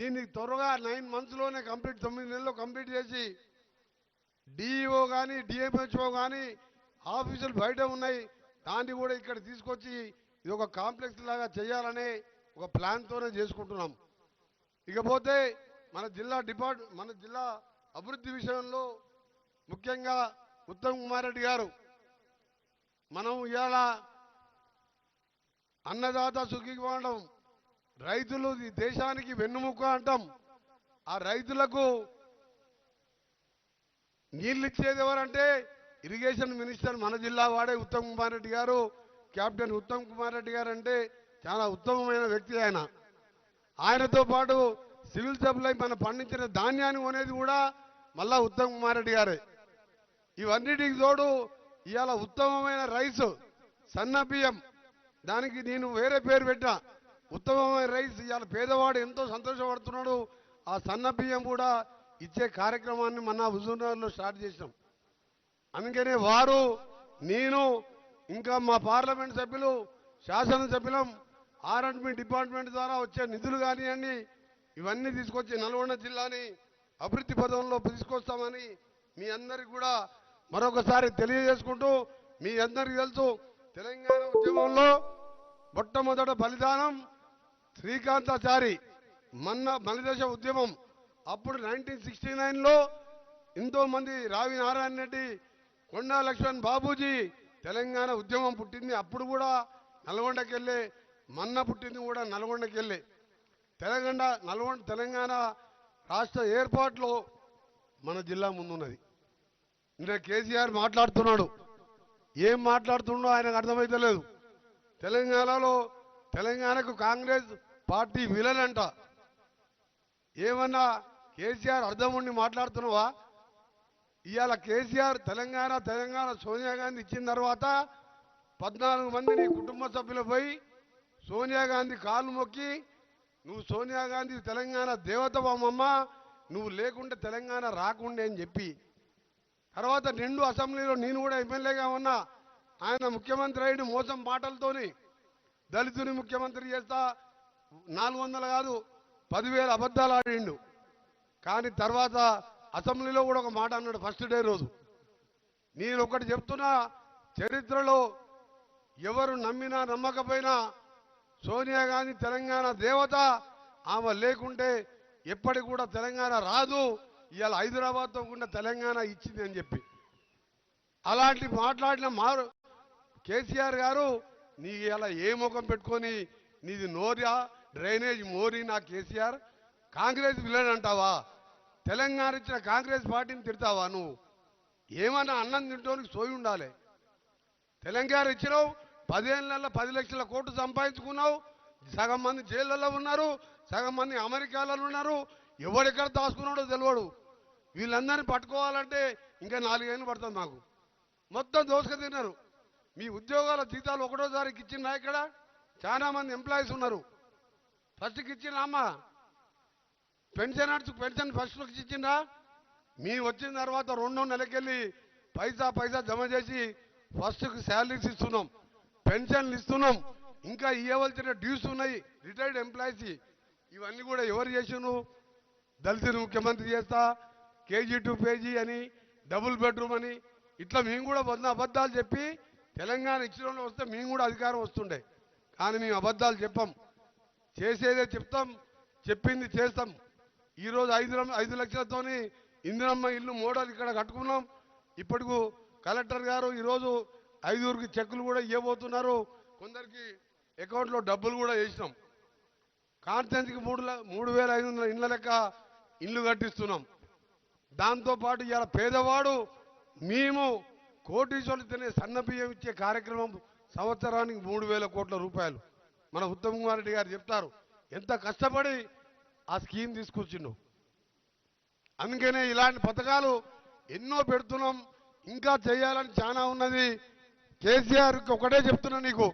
దీన్ని త్వరగా nine మంత్స్లోనే complete తొమ్మిది నెలల్లో కంప్లీట్ చేసి డిఈఓ కానీ డిఎంహెచ్ఓ కానీ ఆఫీసులు బయట ఉన్నాయి. దాన్ని కూడా ఇక్కడ తీసుకొచ్చి ఇది ఒక కాంప్లెక్స్ లాగా చేయాలనే ఒక ప్లాన్తోనే చేసుకుంటున్నాం. ఇకపోతే మన జిల్లా డిపార్ట్ మన జిల్లా అభివృద్ధి విషయంలో ముఖ్యంగా ఉత్తమ్ కుమార్ రెడ్డి గారు మనం ఇవాళ అన్నదాత సుఖీవాడడం రైతులు ఈ దేశానికి వెన్నుముక అంటాం. ఆ రైతులకు నీళ్ళు ఇచ్చేది ఎవరంటే ఇరిగేషన్ మినిస్టర్ మన జిల్లా వాడే ఉత్తమ్ కుమార్ రెడ్డి గారు. కెప్టెన్ ఉత్తమ్ కుమార్ రెడ్డి గారు అంటే చాలా ఉత్తమమైన వ్యక్తి ఆయన. ఆయనతో పాటు సివిల్ సప్లై మన పండించిన ధాన్యాన్ని కొనేది కూడా మళ్ళా ఉత్తమ్ కుమార్ రెడ్డి గారే. ఇవన్నిటికి తోడు ఇవాళ ఉత్తమమైన రైస్ సన్న బియ్యం. దానికి నేను వేరే పేరు పెట్టా ఉత్తమమైన రైస్ ఇవాళ పేదవాడు ఎంతో సంతోషపడుతున్నాడు. ఆ సన్న బియ్యం కూడా ఇచ్చే కార్యక్రమాన్ని మన హుజూర్నగర్లో స్టార్ట్ చేసినాం అందుకనే వారు నేను ఇంకా మా పార్లమెంట్ సభ్యులు శాసనసభ్యులం ఆర్ అండ్ బి డిపార్ట్మెంట్ ద్వారా వచ్చే నిధులు కానివ్వండి ఇవన్నీ తీసుకొచ్చి నల్గొండ జిల్లాని అభివృద్ధి పదంలో తీసుకొస్తామని మీ అందరికి కూడా మరొకసారి తెలియజేసుకుంటూ మీ అందరికీ తెలుసు తెలంగాణ ఉద్యమంలో మొట్టమొదట బలిదానం శ్రీకాంతాచారి మన్న మలిదశ ఉద్యమం అప్పుడు నైన్టీన్ సిక్స్టీ నైన్లో ఎంతోమంది రావి నారాయణ రెడ్డి కొండా లక్ష్మణ్ బాబూజీ తెలంగాణ ఉద్యమం పుట్టింది. అప్పుడు కూడా నల్గొండకెళ్ళే మన్న పుట్టింది కూడా నల్గొండకెళ్ళే. తెలంగాణ నల్గొండ తెలంగాణ రాష్ట్ర ఏర్పాటులో మన జిల్లా ముందున్నది. ఇంకా కేసీఆర్ మాట్లాడుతున్నాడు. ఏం మాట్లాడుతుండో ఆయనకు అర్థమైతలేదు. తెలంగాణలో తెలంగాణకు కాంగ్రెస్ పార్టీ విలన్ అంట ఏమన్నా కేసీఆర్ అర్థం ఉండి మాట్లాడుతున్నావా? ఇవాళ కేసీఆర్ తెలంగాణ తెలంగాణ సోనియా గాంధీ ఇచ్చిన తర్వాత పద్నాలుగు మంది నీ కుటుంబ సభ్యులపై పోయి సోనియా గాంధీ కాళ్ళు మొక్కి నువ్వు సోనియా గాంధీ తెలంగాణ దేవత అమ్మమ్మ నువ్వు లేకుంటే తెలంగాణ రాకుండే అని చెప్పి. తర్వాత నిండు అసెంబ్లీలో నేను కూడా ఎమ్మెల్యేగా ఉన్నా. ఆయన ముఖ్యమంత్రి అయిన మోసం మాటలతోని దళితుని ముఖ్యమంత్రి చేస్తా నాలుగు వందలు కాదు పదివేల అబద్ధాలు ఆడిండు. కానీ తర్వాత అసెంబ్లీలో కూడా ఒక మాట అన్నాడు ఫస్ట్ డే రోజు. నేను ఒకటి చెప్తున్నా చరిత్రలో ఎవరు నమ్మినా నమ్మకపోయినా సోనియా గాంధీ తెలంగాణ దేవత ఆమె లేకుంటే ఎప్పటికి కూడా తెలంగాణ రాదు ఇవాళ హైదరాబాద్తో కూడా తెలంగాణ ఇచ్చింది అని చెప్పి. అలాంటి మాట్లాడిన మారు కేసీఆర్ గారు నీ ఇలా ఏ ముఖం పెట్టుకొని నీది నోరియా డ్రైనేజ్ మోరీ నా కేసీఆర్? కాంగ్రెస్ విలన్ అంటావా తెలంగాణ ఇచ్చిన కాంగ్రెస్ పార్టీని తిడతావా నువ్వు? ఏమన్నా అన్నం తింటోనికి సోయి ఉండాలి. తెలంగాణ ఇచ్చినావు పదిహేను నెలల పది లక్షల కోట్లు సంపాదించుకున్నావు సగం మంది జైళ్ళలో ఉన్నారు సగం మంది అమెరికాలో ఉన్నారు ఎవడెక్కడ దాచుకున్నాడో తెలియడు వీళ్ళందరినీ పట్టుకోవాలంటే ఇంకా నాలుగేళ్ళు పడుతుంది మాకు. మొత్తం దోసుక తిన్నారు. మీ ఉద్యోగాల జీతాలు ఒకటోసారికి ఇచ్చిందా ఇక్కడ? చాలా మంది ఎంప్లాయీస్ ఉన్నారు. ఫస్ట్కి ఇచ్చిందా అమ్మ? పెన్షన్ పెన్షన్ ఫస్ట్కి ఇచ్చిందా మీ వచ్చిన తర్వాత రెండో నెలకెళ్ళి పైసా పైసా జమ చేసి ఫస్ట్కి శాలరీస్ ఇస్తున్నాం. పెన్షన్లు ఇస్తున్నాం. ఇంకా ఇవ్వవలసిన డ్యూస్ ఉన్నాయి. రిటైర్డ్ ఎంప్లాయీస్ ఇవన్నీ కూడా ఎవరు చేసిను దళితులు ముఖ్యమంత్రి చేస్తా కేజీ టు పేజీ అని డబుల్ బెడ్రూమ్ అని. ఇట్లా మేము కూడా వంద అబద్ధాలు చెప్పి తెలంగాణ ఇచ్చిన వస్తే మేము కూడా అధికారం వస్తుండే. కానీ మేము అబద్ధాలు చెప్పాం. చేసేదే చెప్తాం. చెప్పింది చేస్తాం. ఈరోజు ఐదు ఐదు లక్షలతోని ఇందిరమ్మ ఇల్లు మోడల్ ఇక్కడ కట్టుకున్నాం. ఇప్పటికు కలెక్టర్ గారు ఈరోజు ఐదుగురికి చెక్కులు కూడా ఇవ్వబోతున్నారు. కొందరికి అకౌంట్లో డబ్బులు కూడా వేసినాం. కాన్స్టెన్సీకి మూడు మూడు వేల ఐదు వందల ఇండ్ల లెక్క ఇల్లు కట్టిస్తున్నాం. దాంతోపాటు ఇలా పేదవాడు మేము కోటీశ్వరులు తినే సన్నబియ్యం ఇచ్చే కార్యక్రమం సంవత్సరానికి మూడు వేల కోట్ల రూపాయలు. మన ఉత్తమ్ కుమార్ రెడ్డి గారు చెప్తారు ఎంత కష్టపడి ఆ స్కీమ్ తీసుకొచ్చిండు. అందుకనే ఇలాంటి పథకాలు ఎన్నో పెడుతున్నాం ఇంకా చేయాలని చాలా ఉన్నది. కేసీఆర్ ఒకటే చెప్తున్నా నీకు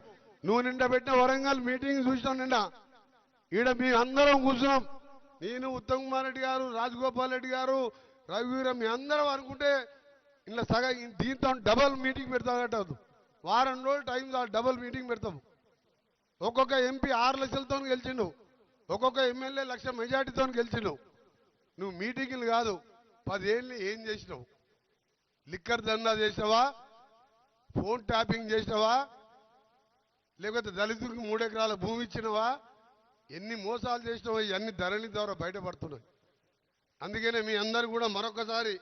నువ్వు నిండ పెట్టిన వరంగల్ మీటింగ్ చూసినాం నిండా? ఈడ మీ అందరం కూర్చున్నాం. నేను ఉత్తమ్ కుమార్ రెడ్డి గారు రాజగోపాల్ రెడ్డి గారు రఘువీరం మీ అందరం అనుకుంటే ఇలా సగం దీంతో డబల్ మీటింగ్ పెడతా వారం రోజులు టైం డబల్ మీటింగ్ పెడతాము ఒక్కొక్క ఎంపీ ఆరు లక్షలతో గెలిచిండు. ఒక్కొక్క ఎమ్మెల్యే లక్ష మెజార్టీతో గెలిచినావు నువ్వు మీటింగ్లు కాదు పదేళ్ళు ఏం చేసినావు? లిక్కర్ దందా చేసినావా? ఫోన్ ట్యాపింగ్ చేసినావా? లేకపోతే దళితులకు మూడెకరాల భూమి ఇచ్చినవా? ఎన్ని మోసాలు చేసినావో ఇవన్నీ ధరణి ద్వారా బయటపడుతున్నాయి. అందుకనే మీ అందరు కూడా మరొకసారి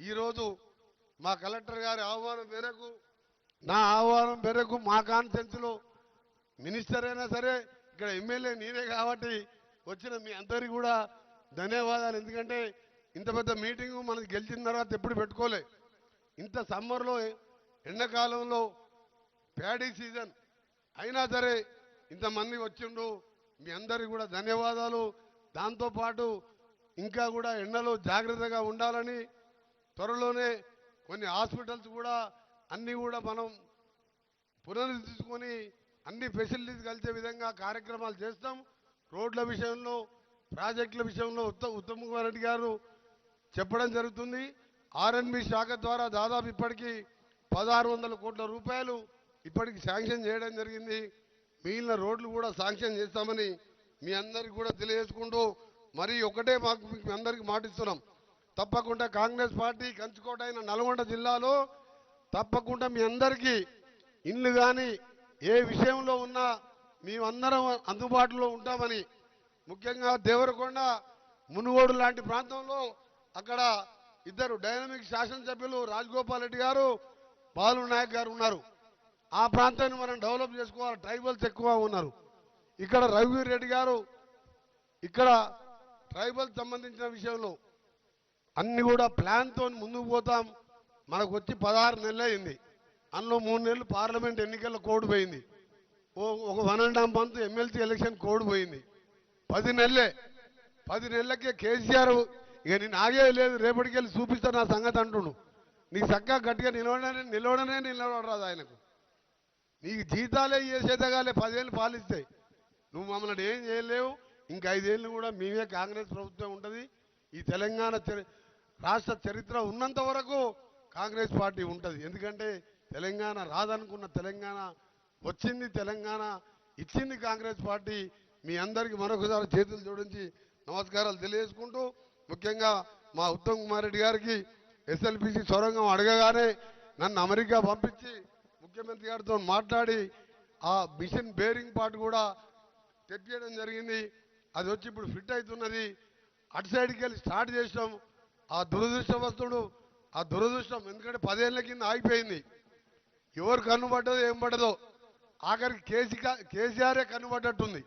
ఈరోజు మా కలెక్టర్ గారి ఆహ్వానం మేరకు నా ఆహ్వానం మేరకు మా కాన్ఫరెన్స్లో మినిస్టర్ అయినా సరే ఇక్కడ ఎమ్మెల్యే నేనే కాబట్టి వచ్చిన మీ అందరికీ కూడా ధన్యవాదాలు. ఎందుకంటే ఇంత పెద్ద మీటింగు మనకి గెలిచిన తర్వాత ఎప్పుడు పెట్టుకోలే. ఇంత సమ్మర్లో ఎండాకాలంలో ప్యాడీ సీజన్ అయినా సరే ఇంతమంది వచ్చిండు మీ అందరికి కూడా ధన్యవాదాలు. దాంతోపాటు ఇంకా కూడా ఎండలో జాగ్రత్తగా ఉండాలని త్వరలోనే కొన్ని హాస్పిటల్స్ కూడా అన్నీ కూడా మనం పునరుద్ధరించుకొని అన్ని ఫెసిలిటీస్ కలిసే విధంగా కార్యక్రమాలు చేస్తాం. రోడ్ల విషయంలో ప్రాజెక్టుల విషయంలో ఉత్త ఉత్తమ్ కుమార్ రెడ్డి గారు చెప్పడం జరుగుతుంది. ఆర్ఎన్బి శాఖ ద్వారా దాదాపు ఇప్పటికీ పదహారు వందల కోట్ల రూపాయలు ఇప్పటికి శాంక్షన్ చేయడం జరిగింది. మిగిలిన రోడ్లు కూడా శాంక్షన్ చేస్తామని మీ అందరికి కూడా తెలియజేసుకుంటూ మరి ఒకటే మాకు మీ అందరికి మాటిస్తున్నాం. తప్పకుండా కాంగ్రెస్ పార్టీ కంచుకోటైన నల్గొండ జిల్లాలో తప్పకుండా మీ అందరికీ ఇల్లు కానీ ఏ విషయంలో ఉన్నా మేమందరం అందుబాటులో ఉంటామని ముఖ్యంగా దేవరకొండ మునుగోడు లాంటి ప్రాంతంలో అక్కడ ఇద్దరు డైనమిక్ శాసనసభ్యులు రాజగోపాల్ రెడ్డి గారు బాలు నాయక్ గారు ఉన్నారు. ఆ ప్రాంతాన్ని మనం డెవలప్ చేసుకోవాలి ట్రైబల్స్ ఎక్కువ ఉన్నారు. ఇక్కడ రఘువీర్ రెడ్డి గారు ఇక్కడ ట్రైబల్ సంబంధించిన విషయంలో అన్ని కూడా ప్లాన్తో ముందుకు పోతాం. మనకు వచ్చి పదహారు నెలలు అయింది. అందులో మూడు నెలలు పార్లమెంట్ ఎన్నికల కోడ్ పోయింది. ఓ ఒక one and half month MLC election code పోయింది. పది నెలలే. పది నెలలకే కేసీఆర్ ఇక నేను ఆగే లేదు. రేపటికి వెళ్ళి చూపిస్తా నా సంగతి అంటుండు. నీకు చక్కగా గట్టిగా నిలవడనే నిలవడనే నిలవడరాదు ఆయనకు. నీకు జీతాలే చేసేదగాలే పదేళ్ళు పాలిస్తాయి నువ్వు మమ్మల్ని ఏం చేయలేవు. ఇంకా ఐదేళ్ళు కూడా మేమే కాంగ్రెస్ ప్రభుత్వం ఉంటుంది. ఈ తెలంగాణ రాష్ట్ర చరిత్ర ఉన్నంత వరకు కాంగ్రెస్ పార్టీ ఉంటుంది. ఎందుకంటే తెలంగాణ రాదనుకున్న తెలంగాణ వచ్చింది తెలంగాణ ఇచ్చింది కాంగ్రెస్ పార్టీ. మీ అందరికీ మరొకసారి చేతులు జోడించి నమస్కారాలు తెలియజేసుకుంటూ ముఖ్యంగా మా ఉత్తమ్ కుమార్ రెడ్డి గారికి ఎస్ఎల్పిసి సొరంగం అడగగానే నన్ను అమెరికా పంపించి ముఖ్యమంత్రి గారితో మాట్లాడి ఆ మిషన్ బేరింగ్ పార్ట్ కూడా తెప్పించడం జరిగింది. అది వచ్చి ఇప్పుడు ఫిట్ అవుతున్నది. అటు సైడ్కి వెళ్ళి స్టార్ట్ చేసినాం. ఆ దురదృష్టవస్తుడు ఆ దురదృష్టం ఎందుకంటే పదేళ్ళ కింద ఆగిపోయింది. ఎవరు కన్నుపడ్డదో ఏం పడ్డదో ఆఖరికి కేసీ కేసీఆరే కన్నుపడ్డట్టుంది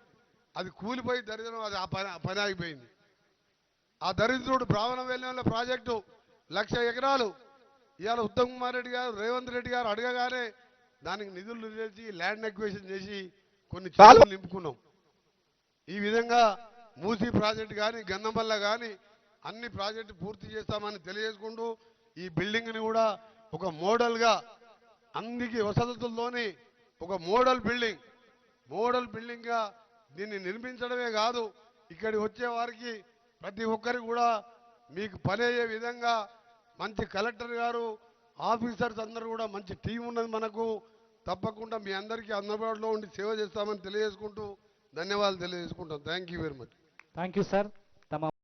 అది కూలిపోయి దరిద్రం అది ఆ పని పని ఆగిపోయింది. ఆ దరిద్రుడు బ్రాహ్మణ వెళ్ళిన ప్రాజెక్టు లక్ష ఎకరాలు. ఇవాళ ఉత్తమ్ కుమార్ రెడ్డి గారు రేవంత్ రెడ్డి గారు అడగగానే దానికి నిధులు చేసి ల్యాండ్ ఎక్వేషన్ చేసి కొన్ని చాలు నింపుకున్నాం. ఈ విధంగా మూసీ ప్రాజెక్ట్ కానీ గంధంబల్ల కానీ అన్ని ప్రాజెక్టు పూర్తి చేస్తామని తెలియజేసుకుంటూ ఈ బిల్డింగ్ని కూడా ఒక మోడల్గా అందుకి వసతులతోని ఒక మోడల్ బిల్డింగ్ మోడల్ బిల్డింగ్గా దీన్ని నిర్మించడమే కాదు ఇక్కడికి వచ్చే వారికి ప్రతి ఒక్కరికి కూడా మీకు పని అయ్యే విధంగా మంచి కలెక్టర్ గారు ఆఫీసర్స్ అందరూ కూడా మంచి టీం ఉన్నది మనకు. తప్పకుండా మీ అందరికీ అందుబాటులో ఉండి సేవ చేస్తామని తెలియజేసుకుంటూ ధన్యవాదాలు తెలియజేసుకుంటాం. Thank you very much thank you sir